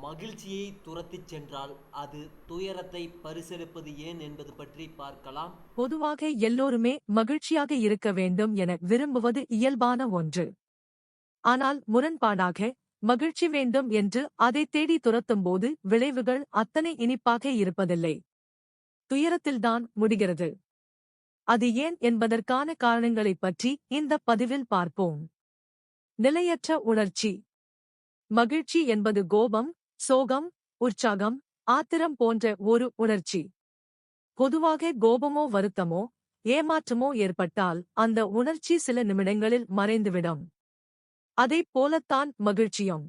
மகிழ்ச்சியை துரத்திச் சென்றால் அது துயரத்தை பரிசெடுப்பது ஏன் என்பது பற்றி பார்க்கலாம். பொதுவாக எல்லோருமே மகிழ்ச்சியாக இருக்க வேண்டும் என விரும்புவது இயல்பான ஒன்று. ஆனால் முரண்பாடாக மகிழ்ச்சி வேண்டும் என்று அதை தேடி துரத்தும்போது விளைவுகள் அத்தனை இனிப்பாக இருப்பதில்லை. துயரத்தில்தான் முடிகிறது. அது ஏன் என்பதற்கான காரணங்களைப் பற்றி இந்த பதிவில் பார்ப்போம். நிலையற்ற உணர்ச்சி. மகிழ்ச்சி என்பது கோபம் சோகம் உற்சாகம் ஆத்திரம் போன்ற ஒரு உணர்ச்சி. பொதுவாக கோபமோ வருத்தமோ ஏமாற்றமோ ஏற்பட்டால் அந்த உணர்ச்சி சில நிமிடங்களில் மறைந்துவிடும். அதைப் போலத்தான் மகிழ்ச்சியும்.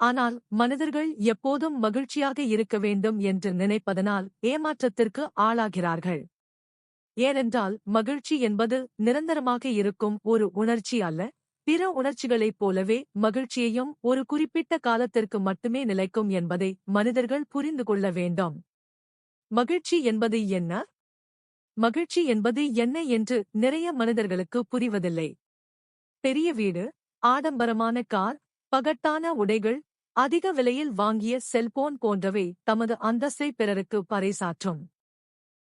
ஆனால் மனிதர்கள் எப்போதும் மகிழ்ச்சியாக இருக்க வேண்டும் என்று நினைப்பதனால் ஏமாற்றத்திற்கு ஆளாகிறார்கள். ஏனென்றால் மகிழ்ச்சி என்பது நிரந்தரமாக இருக்கும் ஒரு உணர்ச்சி அல்ல பிற உணர்ச்சிகளைப் போலவே மகிழ்ச்சியையும் ஒரு குறிப்பிட்ட காலத்திற்கு மட்டுமே நிலைக்கும் என்பதை மனிதர்கள் புரிந்து கொள்ள வேண்டும். மகிழ்ச்சி என்பது என்ன? மகிழ்ச்சி என்பது என்ன என்று நிறைய மனிதர்களுக்கு புரிவதில்லை. பெரிய வீடு ஆடம்பரமான கார் பகட்டான உடைகள் அதிக விலையில் வாங்கிய செல்போன் போன்றவை தமது அந்தஸ்தை பிறருக்கு பறைசாற்றும்.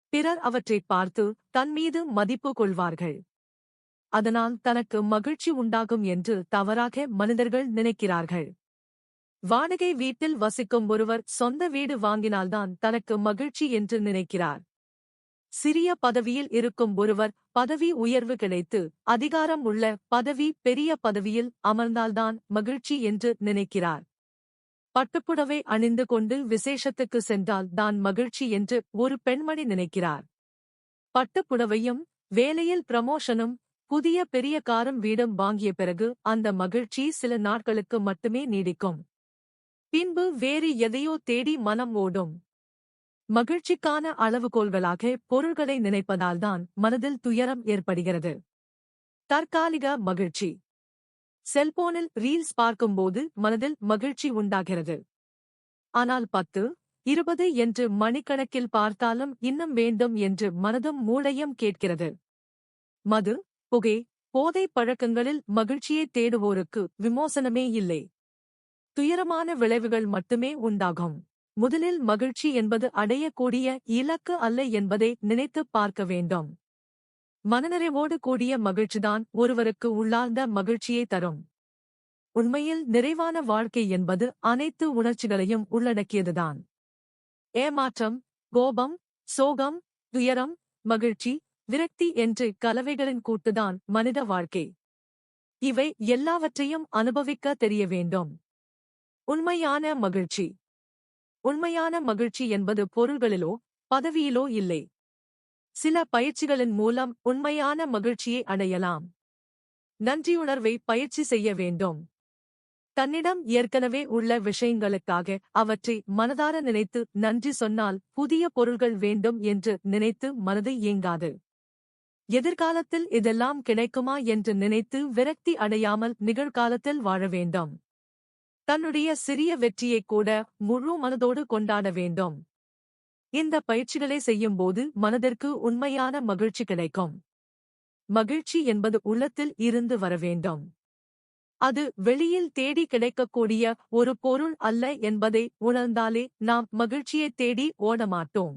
பிறர் அவற்றைப் பார்த்து தன்மீது மதிப்பு கொள்வார்கள். அதனால் தனக்கு மகிழ்ச்சி உண்டாகும் என்று தவறாக மனிதர்கள் நினைக்கிறார்கள். வாடகை வீட்டில் வசிக்கும் ஒருவர் சொந்த வீடு வாங்கினால்தான் தனக்கு மகிழ்ச்சி என்று நினைக்கிறார். சிறிய பதவியில் இருக்கும் ஒருவர் பதவி உயர்வு கிடைத்து அதிகாரம் உள்ள பதவி பெரிய பதவியில் அமர்ந்தால்தான் மகிழ்ச்சி என்று நினைக்கிறார். பட்டுப்புடவை அணிந்து கொண்டு விசேஷத்துக்கு சென்றால் தான் மகிழ்ச்சி என்று ஒரு பெண்மணி நினைக்கிறார். பட்டுப்புடவையும் வேலையில் பிரமோஷனும் புதிய பெரிய காரும் வீடும் வாங்கிய பிறகு அந்த மகிழ்ச்சி சில நாட்களுக்கு மட்டுமே நீடிக்கும். பின்பு வேறு எதையோ தேடி மனம் ஓடும். மகிழ்ச்சிக்கான அளவுகோல்களாக பொருள்களை நினைப்பதால்தான் மனதில் துயரம் ஏற்படுகிறது. தற்காலிக மகிழ்ச்சி. செல்போனில் ரீல்ஸ் பார்க்கும்போது மனதில் மகிழ்ச்சி உண்டாகிறது. ஆனால் பத்து இருபது என்று மணிக்கணக்கில் பார்த்தாலும் இன்னும் வேண்டும் என்று மனதும் மூளையும் கேட்கிறது. மது புகை போதை பழக்கங்களில் மகிழ்ச்சியை தேடுவோருக்கு விமோசனமே இல்லை. துயரமான விளைவுகள் மட்டுமே உண்டாகும். முதலில் மகிழ்ச்சி என்பது அடையக்கூடிய இலக்கு அல்ல என்பதை நினைத்துப் பார்க்க வேண்டும். மனநிறைவோடு கூடிய மகிழ்ச்சிதான் ஒருவருக்கு உள்ளார்ந்த மகிழ்ச்சியை தரும். உண்மையில் நிறைவான வாழ்க்கை என்பது அனைத்து உணர்ச்சிகளையும் உள்ளடக்கியதுதான். ஏமாற்றம் கோபம் சோகம் துயரம் மகிழ்ச்சி விரக்தி என்று கலவைகளின் கூட்டுதான் மனித வாழ்க்கை. இவை எல்லாவற்றையும் அனுபவிக்க தெரிய வேண்டும். உண்மையான மகிழ்ச்சி. உண்மையான மகிழ்ச்சி என்பது பொருள்களிலோ பதவியிலோ இல்லை. சில பயிற்சிகளின் மூலம் உண்மையான மகிழ்ச்சியை அடையலாம். நன்றியுணர்வை பயிற்சி செய்ய வேண்டும். தன்னிடம் ஏற்கனவே உள்ள விஷயங்களுக்காக அவற்றை மனதார நினைத்து நன்றி சொன்னால் புதிய பொருள்கள் வேண்டும் என்று நினைத்து மனது இயங்காது எதிர்காலத்தில் இதெல்லாம் கிடைக்குமா என்று நினைத்து விரக்தி அடையாமல் நிகழ்காலத்தில் வாழ வேண்டும். தன்னுடைய சிறிய வெற்றியைக் கூட முழு மனதோடு கொண்டாட வேண்டும். இந்த பயிற்சிகளை செய்யும்போது மனதிற்கு உண்மையான மகிழ்ச்சி கிடைக்கும். மகிழ்ச்சி என்பது உள்ளத்தில் இருந்து வர வேண்டும். அது வெளியில் தேடி கிடைக்கக்கூடிய ஒரு பொருள் அல்ல என்பதை உணர்ந்தாலே நாம் மகிழ்ச்சியை தேடி ஓட மாட்டோம்.